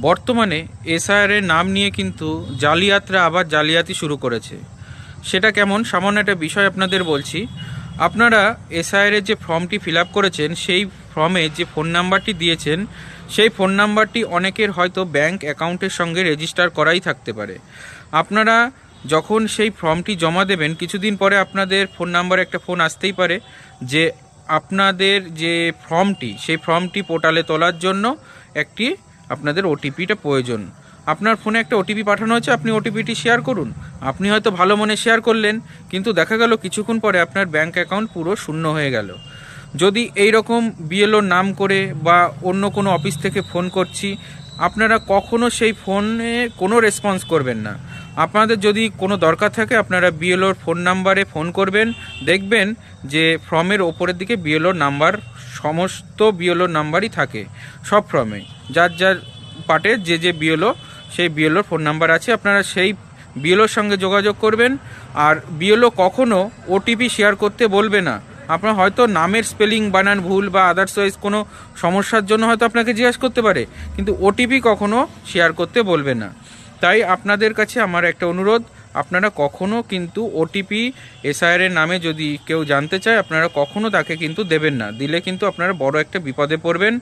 বর্তমানে এসআইআরের নাম নিয়ে কিন্তু জালিয়াতরা আবার জালিয়াতি শুরু করেছে। সেটা কেমন? সামান্য একটা বিষয় আপনাদের বলছি। আপনারা এসআইআরের যে ফর্মটি ফিল করেছেন, সেই ফর্মে যে ফোন নাম্বারটি দিয়েছেন, সেই ফোন নাম্বারটি অনেকের হয়তো ব্যাংক অ্যাকাউন্টের সঙ্গে রেজিস্টার করাই থাকতে পারে। আপনারা যখন সেই ফর্মটি জমা দেবেন, কিছুদিন পরে আপনাদের ফোন নাম্বারে একটা ফোন আসতেই পারে যে আপনাদের যে ফর্মটি, সেই ফর্মটি পোর্টালে তোলার জন্য একটি আপনাদের ওটিপিটা প্রয়োজন। আপনার ফোনে একটা ওটিপি পাঠানো হয়েছে, আপনি ওটিপিটি শেয়ার করুন। আপনি হয়তো ভালো মনে শেয়ার করলেন, কিন্তু দেখা গেল কিছুক্ষণ পরে আপনার ব্যাংক অ্যাকাউন্ট পুরো শূন্য হয়ে গেল। যদি এই রকম বিএলওর নাম করে বা অন্য কোনো অফিস থেকে ফোন করছি, আপনারা কখনো সেই ফোনে কোনো রেসপন্স করবেন না। আপনাদের যদি কোনো দরকার থাকে, আপনারা বিএলওর ফোন নাম্বারে ফোন করবেন, দেখবেন যে ফর্মের ওপরের দিকে বিএলওর নাম্বার সমস্ত বিএলওর নাম্বারই থাকে, সব ফর্মে। যার যার পার্টে যে যে বিএলও, সেই বিএলওর ফোন নাম্বার আছে, আপনারা সেই বিএলওর সঙ্গে যোগাযোগ করবেন। আর বিএলও কখনো ওটিপি শেয়ার করতে বলবে না। আপনার হয়তো নামের স্পেলিং বানান ভুল বা আদার্স ওয়াইজ কোনো সমস্যার জন্য হয়তো আপনাকে জিজ্ঞাসা করতে পারে, কিন্তু ওটিপি কখনো শেয়ার করতে বলবে না। তাই আপনাদের কাছে আমার একটা অনুরোধ আপনারা কখনো কিন্তু ওটিপি এসআইআর এর নামে যদি কেউ জানতে চায়, আপনারা কখনো তাকে কিন্তু দেবেন না। দিলে কিন্তু আপনারা বড় একটা বিপদে পড়বেন।